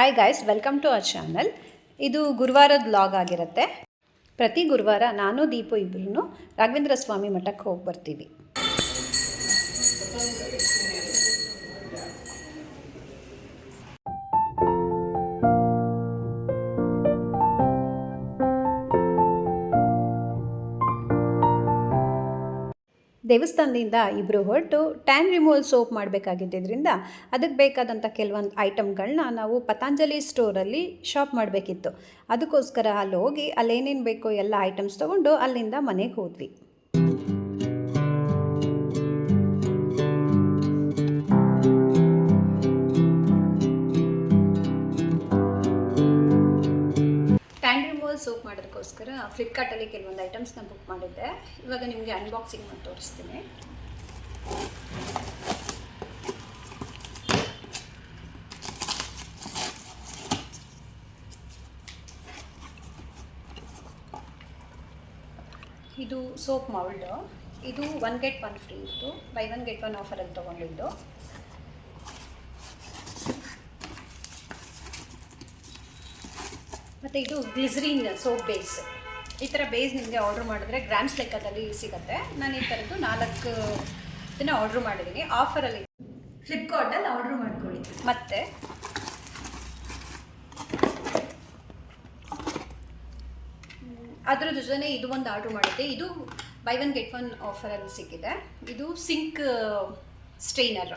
Hi guys welcome to our channel ಇದು ಗುರುವಾರದ blog ಆಗಿರುತ್ತೆ. ಪ್ರತಿ ಗುರುವಾರ ನಾನು, ದೀಪು ಇಬ್ಬರೂ ರಾಘವೇಂದ್ರ ಸ್ವಾಮಿ ಮಠಕ್ಕೆ ಹೋಗಿ ಬರ್ತೀವಿ ದೇವಸ್ಥಾನದಿಂದ ಇಬ್ಬರು ಹೊರಟು ಟ್ಯಾನ್ ರಿಮೂವಲ್ ಸೋಪ್ ಮಾಡಬೇಕಾಗಿದ್ದರಿಂದ ಅದಕ್ಕೆ ಬೇಕಾದಂಥ ಕೆಲವೊಂದು ಐಟಮ್ಗಳನ್ನ ನಾವು ಪತಾಂಜಲಿ ಸ್ಟೋರಲ್ಲಿ ಶಾಪ್ ಮಾಡಬೇಕಿತ್ತು. ಅದಕ್ಕೋಸ್ಕರ ಅಲ್ಲಿ ಹೋಗಿ ಅಲ್ಲೇನೇನು ಬೇಕೋ ಎಲ್ಲ ಐಟಮ್ಸ್ ತೊಗೊಂಡು ಅಲ್ಲಿಂದ ಮನೆಗೆ ಹೋದ್ವಿ. ಫ್ಲಿಪ್ಕಾರ್ಟಲ್ಲಿ ಕೆಲವೊಂದು ಐಟಮ್ಸ್ನ ಬುಕ್ ಮಾಡಿದ್ದೆ. ಇವಾಗ ನಿಮಗೆ ಅನ್ಬಾಕ್ಸಿಂಗ್ ಮಾಡಿ ತೋರಿಸ್ತೀನಿ. ಇದು ಸೋಪ್ ಮೌಲ್ಡು ಇದು ಒನ್ ಗೆಟ್ ಒನ್ ಫ್ರೀ ಇತ್ತು. ಬೈ ಒನ್ ಗೆಟ್ ಒನ್ ಆಫರಲ್ಲಿ ತೊಗೊಂಡಿದ್ದು. ಮತ್ತು ಇದು ಗ್ಲಿಸರಿನ್ ಸೋಪ್ ಬೇಸ್ ಈ ಥರ ಬೇಸ್ ನಿಮಗೆ ಆರ್ಡ್ರ್ ಮಾಡಿದ್ರೆ ಗ್ರಾಮ್ಸ್ ಲೆಕ್ಕದಲ್ಲಿ ಸಿಗುತ್ತೆ. ನಾನು ಈ ಥರದ್ದು ನಾಲ್ಕು ದಿನ ಆರ್ಡ್ರ್ ಮಾಡಿದ್ದೀನಿ ಆಫರಲ್ಲಿ ಫ್ಲಿಪ್ಕಾರ್ಟಲ್ಲಿ ಆರ್ಡ್ರ್ ಮಾಡ್ಕೊಳ್ಳಿ. ಮತ್ತೆ ಅದ್ರ ಜೊತೆ ಇದು ಒಂದು ಆರ್ಡ್ರ್ ಮಾಡಿದ್ದೆ. ಇದು ಬೈ ಒನ್ ಗೆಟ್ ಒನ್ ಆಫರಲ್ಲಿ ಸಿಕ್ಕಿದೆ. ಇದು ಸಿಂಕ್ ಸ್ಟ್ರೈನರ್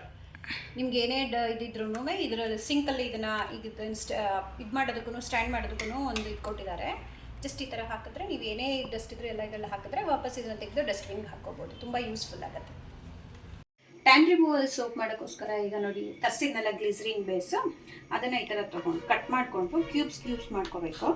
ನಿಮ್ಗೆ ಏನೇ ಡ ಇದಿದ್ರು ಇದರಲ್ಲಿ ಸಿಂಕಲ್ಲಿ ಇದನ್ನು ಈಗ ಇದು ಮಾಡೋದಕ್ಕೂ ಸ್ಟ್ಯಾಂಡ್ ಮಾಡೋದಕ್ಕೂ ಒಂದು ಇದು ಕೊಟ್ಟಿದ್ದಾರೆ. ಜಸ್ಟ್ ಈ ಥರ ಹಾಕಿದ್ರೆ ನೀವು ಏನೇ ಡಸ್ಟ್ ಇದ್ರೆ ಎಲ್ಲ ಇದೆಲ್ಲ ಹಾಕಿದ್ರೆ ವಾಪಸ್ ಇದನ್ನು ತೆಗೆದು ಡಸ್ಟ್ಬಿನ್ಗೆ ಹಾಕೋಬೋದು ತುಂಬ ಯೂಸ್ಫುಲ್ ಆಗುತ್ತೆ. ಟ್ಯಾನ್ ರಿಮೂವಲ್ ಸೋಪ್ ಮಾಡೋಕ್ಕೋಸ್ಕರ ಈಗ ನೋಡಿ, ತರ್ಸಿದ್ನೆಲ್ಲ ಗ್ಲಿಸರಿನ್ ಬೇಸು ಅದನ್ನು ಈ ಥರ ತೊಗೊಂಡು ಕಟ್ ಮಾಡಿಕೊಂಡು ಕ್ಯೂಬ್ಸ್ ಕ್ಯೂಬ್ಸ್ ಮಾಡ್ಕೋಬೇಕು.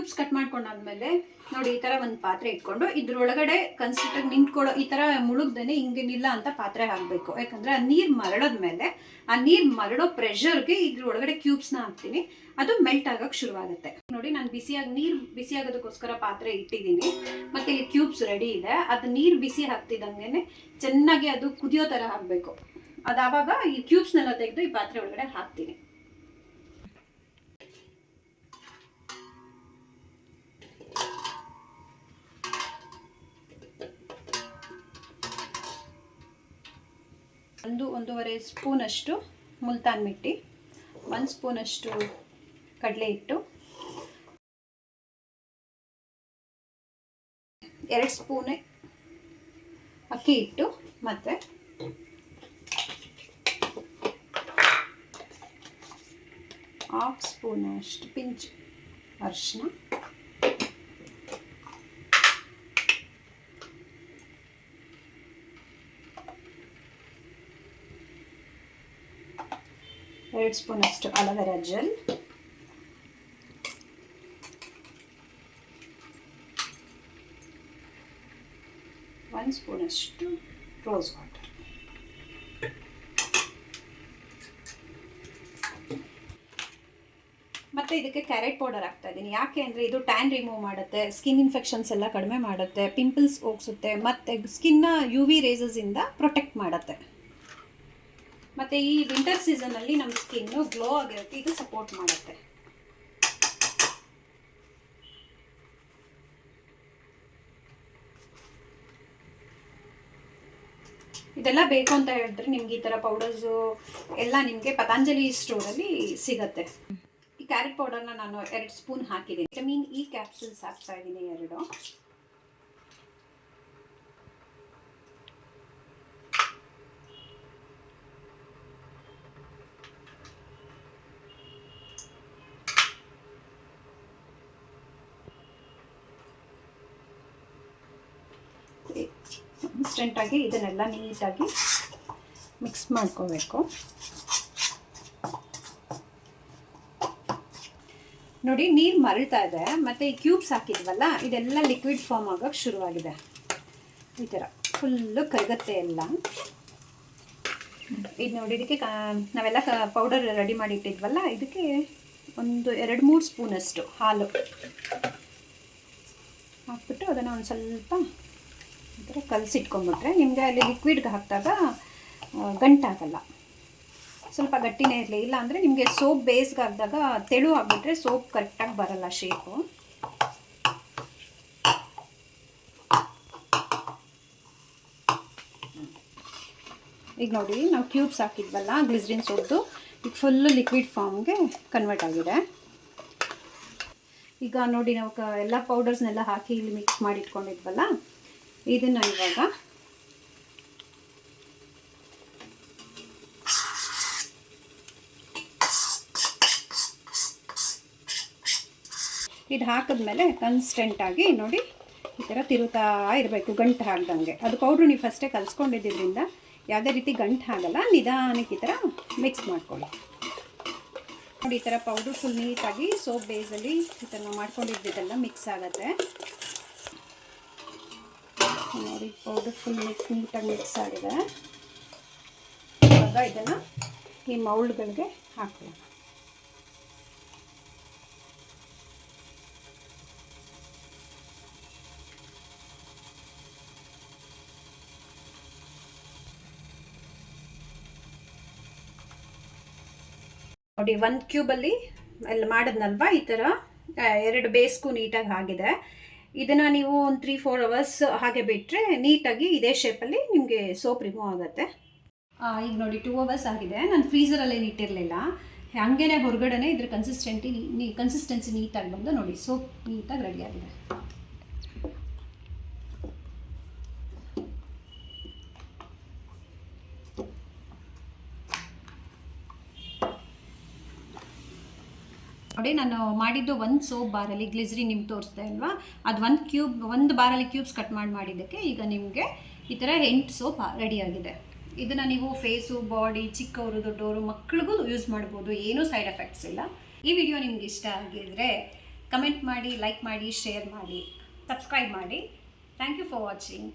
ಕ್ಯೂಬ್ಸ್ ಕಟ್ ಮಾಡ್ಕೊಂಡಾದ್ಮೇಲೆ ನೋಡಿ ಈ ಥರ ಒಂದು ಪಾತ್ರೆ ಇಟ್ಕೊಂಡು ಇದ್ರೊಳಗಡೆ ಕನ್ಸಿಸ್ಟಾಗಿ ನಿಂತ್ಕೊಳ್ಳೋ ಈ ಥರ ಮುಳುಗ್ದೇನೆ ಹಿಂಗೇನಿಲ್ಲ ಅಂತ ಪಾತ್ರೆ ಹಾಕಬೇಕು. ಯಾಕಂದರೆ ಆ ನೀರು ಮರಳೋದ್ಮೇಲೆ ಆ ನೀರು ಮರಳೋ ಪ್ರೆಷರ್ಗೆ ಕ್ಯೂಬ್ಸ್ ಕ್ಯೂಬ್ಸ್ನ ಹಾಕ್ತೀನಿ. ಅದು ಮೆಲ್ಟ್ ಆಗೋಕ್ಕೆ ಶುರುವಾಗುತ್ತೆ. ನೋಡಿ ನಾನು ಬಿಸಿಯಾಗಿ ನೀರು ಬಿಸಿ ಆಗೋದಕ್ಕೋಸ್ಕರ ಪಾತ್ರೆ ಇಟ್ಟಿದ್ದೀನಿ. ಮತ್ತು ಇಲ್ಲಿ ಕ್ಯೂಬ್ಸ್ ರೆಡಿ ಇದೆ. ಅದು ನೀರು ಬಿಸಿ ಹಾಕ್ತಿದ್ದಂಗೆ ಚೆನ್ನಾಗಿ ಅದು ಕುದಿಯೋ ಥರ ಹಾಕಬೇಕು. ಅದಾವಾಗ ಈ ಕ್ಯೂಬ್ಸ್ನೆಲ್ಲ ತೆಗೆದು ಈ ಪಾತ್ರೆ ಒಳಗಡೆ ಹಾಕ್ತೀನಿ. ಒಂದು ಒಂದೂವರೆ ಸ್ಪೂನಷ್ಟು ಮುಲ್ತಾನ್ ಮಿಟ್ಟಿ, ಒಂದು ಸ್ಪೂನಷ್ಟು ಕಡಲೆ ಹಿಟ್ಟು, ಎರಡು ಸ್ಪೂನೆ ಅಕ್ಕಿ ಹಿಟ್ಟು ಮತ್ತು ಹಾಫ್ ಸ್ಪೂನಷ್ಟು ಪಿಂಚ್ ಅರಿಶಿನ. ಎರಡು ಸ್ಪೂನಷ್ಟು ಅಲವೆರಾ ಜೆಲ್ ಒಂದು ಸ್ಪೂನಷ್ಟು ರೋಸ್ ವಾಟರ್ ಮತ್ತು ಇದಕ್ಕೆ ಕ್ಯಾರೆಟ್ ಪೌಡರ್ ಹಾಕ್ತಾ ಇದ್ದೀನಿ. ಯಾಕೆ ಅಂದರೆ ಇದು ಟ್ಯಾನ್ ರಿಮೂವ್ ಮಾಡುತ್ತೆ ಸ್ಕಿನ್ ಇನ್ಫೆಕ್ಷನ್ಸ್ ಎಲ್ಲ ಕಡಿಮೆ ಮಾಡುತ್ತೆ ಪಿಂಪಲ್ಸ್ ಹೋಗ್ಸುತ್ತೆ, ಮತ್ತು ಸ್ಕಿನ್ನ ಯು ವಿ ರೇಸಸಿಂದ ಪ್ರೊಟೆಕ್ಟ್ ಮಾಡುತ್ತೆ. ಮತ್ತು ಈ ವಿಂಟರ್ ಸೀಸನಲ್ಲಿ ನಮ್ಮ ಸ್ಕಿನ್ನು ಗ್ಲೋ ಆಗಿರುತ್ತೆ, ಇದು ಸಪೋರ್ಟ್ ಮಾಡುತ್ತೆ. ಇದೆಲ್ಲ ಬೇಕು ಅಂತ ಹೇಳಿದ್ರೆ ನಿಮ್ಗೆ ಈ ಥರ ಪೌಡರ್ಸು ಎಲ್ಲ ನಿಮಗೆ ಪತಾಂಜಲಿ ಸ್ಟೋರಲ್ಲಿ ಸಿಗತ್ತೆ. ಈ ಕ್ಯಾರೆಟ್ ಪೌಡರ್ನ ನಾನು ಎರಡು ಸ್ಪೂನ್ ಹಾಕಿದ್ದೀನಿ. ವಿಟಮಿನ್ ಇ ಕ್ಯಾಪ್ಸೂಲ್ಸ್ ಹಾಕ್ತಾ ಇದ್ದೀನಿ ಎರಡು. ಇನ್ಸ್ಟೆಂಟಾಗಿ ಇದನ್ನೆಲ್ಲ ನೀಟಾಗಿ ಮಿಕ್ಸ್ ಮಾಡ್ಕೋಬೇಕು. ನೋಡಿ, ನೀರು ಮರಳ್ತಾ ಇದೆ. ಮತ್ತು ಈ ಕ್ಯೂಬ್ಸ್ ಹಾಕಿದ್ವಲ್ಲ, ಇದೆಲ್ಲ ಲಿಕ್ವಿಡ್ ಫಾರ್ಮ್ ಆಗೋಕ್ಕೆ ಶುರುವಾಗಿದೆ. ಈ ಥರ. ಫುಲ್ಲು ಕರಗತ್ತೆ ಎಲ್ಲ. ಇದು ನೋಡಿ, ಇದಕ್ಕೆ ನಾವೆಲ್ಲ ಪೌಡರ್ ರೆಡಿ ಮಾಡಿ ಇಟ್ಟಿದ್ವಲ್ಲ, ಇದಕ್ಕೆ ಒಂದು ಎರಡು ಮೂರು ಸ್ಪೂನಷ್ಟು ಹಾಲು ಹಾಕ್ಬಿಟ್ಟು ಅದನ್ನು ಒಂದು ಸ್ವಲ್ಪ ಕಲಸಿಟ್ಕೊಂಡ್ಬಿಟ್ರೆ ನಿಮಗೆ ಅಲ್ಲಿ ಲಿಕ್ವಿಡ್ಗೆ ಹಾಕಿದಾಗ ಗಂಟಾಗಲ್ಲ. ಸ್ವಲ್ಪ ಗಟ್ಟಿನೇ ಇರಲಿ. ಇಲ್ಲ ಅಂದರೆ ನಿಮಗೆ ಸೋಪ್ ಬೇಸ್ಗೆ ಹಾಕಿದಾಗ ತೆಳು ಆಗಿಬಿಟ್ರೆ ಸೋಪ್ ಕರೆಕ್ಟಾಗಿ ಬರಲ್ಲ ಶೇಪು ಈಗ ನೋಡಿ, ನಾವು ಕ್ಯೂಬ್ಸ್ ಹಾಕಿದ್ವಲ್ಲ ಗ್ಲಿಸ್ರಿನ್ ಸೋಪ್ದು ಈಗ ಫುಲ್ಲು ಲಿಕ್ವಿಡ್ ಫಾರ್ಮ್ಗೆ ಕನ್ವರ್ಟ್ ಆಗಿದೆ. ಈಗ ನೋಡಿ, ನಾವು ಕ ಎಲ್ಲ ಪೌಡರ್ಸ್ನೆಲ್ಲ ಹಾಕಿ ಇಲ್ಲಿ ಮಿಕ್ಸ್ ಮಾಡಿ ಇಟ್ಕೊಂಡಿದ್ವಲ್ಲ ಇದನ್ನು ಇವಾಗ ಇದು ಹಾಕಿದ್ಮೇಲೆ ಕನ್ಸ್ಟೆಂಟಾಗಿ ನೋಡಿ ಈ ಥರ ತಿರುತಾ ಇರಬೇಕು, ಗಂಟು ಹಾಕ್ದಂಗೆ. ಅದು ಪೌಡ್ರು ನೀವು ಫಸ್ಟೇ ಕಲಿಸ್ಕೊಂಡಿದ್ದರಿಂದ ಯಾವುದೇ ರೀತಿ ಗಂಟು ಆಗಲ್ಲ ನಿಧಾನಕ್ಕೆ ಈ ಥರ ಮಿಕ್ಸ್ ಮಾಡ್ಕೊಳ್ಳಿ. ನೋಡಿ ಈ ಥರ ಪೌಡ್ರ್ ಫುಲ್ ನೀಟಾಗಿ ಸೋಪ್ ಬೇಸಲ್ಲಿ ಈ ಥರ ಮಾಡ್ಕೊಂಡಿದ್ದೆಲ್ಲ ಮಿಕ್ಸ್ ಆಗುತ್ತೆ. ನೋಡಿ. ಪೌಡರ್ ಫುಲ್ ಮಿಕ್ಸ್ ನೀಟಾಗಿ ಮಿಕ್ಸ್ ಆಗಿದೆ. ಇವಾಗ ಇದನ್ನು ಈ ಮೌಲ್ಡ್ಗಳಿಗೆ ಹಾಕೋಣ ನೋಡಿ, ಒಂದು ಕ್ಯೂಬಲ್ಲಿ ಅಲ್ಲಿ ಮಾಡಿದ್ನಲ್ವಾ? ಈ ಥರ ಎರಡು ಬೇಸ್ಗೂ ನೀಟಾಗಿ ಆಗಿದೆ. ಇದನ್ನು ನೀವು ಒಂದು ತ್ರೀ ಫೋರ್ ಅವರ್ಸ್ ಹಾಗೆ ಬಿಟ್ಟರೆ ನೀಟಾಗಿ ಇದೇ ಶೇಪಲ್ಲಿ ನಿಮಗೆ ಸೋಪ್ ರಿಮೂವ್ ಆಗುತ್ತೆ. ಈಗ ನೋಡಿ ಟೂ ಅವರ್ಸ್ ಆಗಿದೆ. ನಾನು ಫ್ರೀಸರಲ್ಲೇ ಇಟ್ಟಿರಲಿಲ್ಲ ಹಾಗೇನೆ ಹೊರಗಡೆನೆ ಇದ್ರ ಕನ್ಸಿಸ್ಟೆಂಟಿ ನೀ ಕನ್ಸಿಸ್ಟೆನ್ಸಿ ನೀಟಾಗಿ ಬಂದು ನೋಡಿ ಸೋಪ್ ನೀಟಾಗಿ ರೆಡಿ ಆಗಿದೆ. ನೋಡಿ ನಾನು ಮಾಡಿದ್ದು ಒಂದು ಸೋಪ್ ಬಾರಲ್ಲಿ ಗ್ಲಿಸ್ರಿ ನಿಮ್ಗೆ ತೋರಿಸ್ದೆ ಅಲ್ವಾ? ಅದು ಒಂದು ಕ್ಯೂಬ್ ಒಂದು ಬಾರಲ್ಲಿ ಕ್ಯೂಬ್ಸ್ ಕಟ್ ಮಾಡಿ ಮಾಡಿದ್ದಕ್ಕೆ ಈಗ ನಿಮಗೆ ಈ ಥರ ಎಂಟು ಸೋಪ್ ರೆಡಿಯಾಗಿದೆ ಇದನ್ನು ನೀವು ಫೇಸು ಬಾಡಿ ಚಿಕ್ಕವರು, ದೊಡ್ಡವರು ಮಕ್ಕಳಿಗೂ ಯೂಸ್ ಮಾಡ್ಬೋದು. ಏನೂ ಸೈಡ್ ಎಫೆಕ್ಟ್ಸ್ ಇಲ್ಲ. ಈ ವಿಡಿಯೋ ನಿಮ್ಗೆ ಇಷ್ಟ ಆಗಿದ್ರೆ ಕಮೆಂಟ್ ಮಾಡಿ ಲೈಕ್ ಮಾಡಿ ಶೇರ್ ಮಾಡಿ ಸಬ್ಸ್ಕ್ರೈಬ್ ಮಾಡಿ. Thank you for watching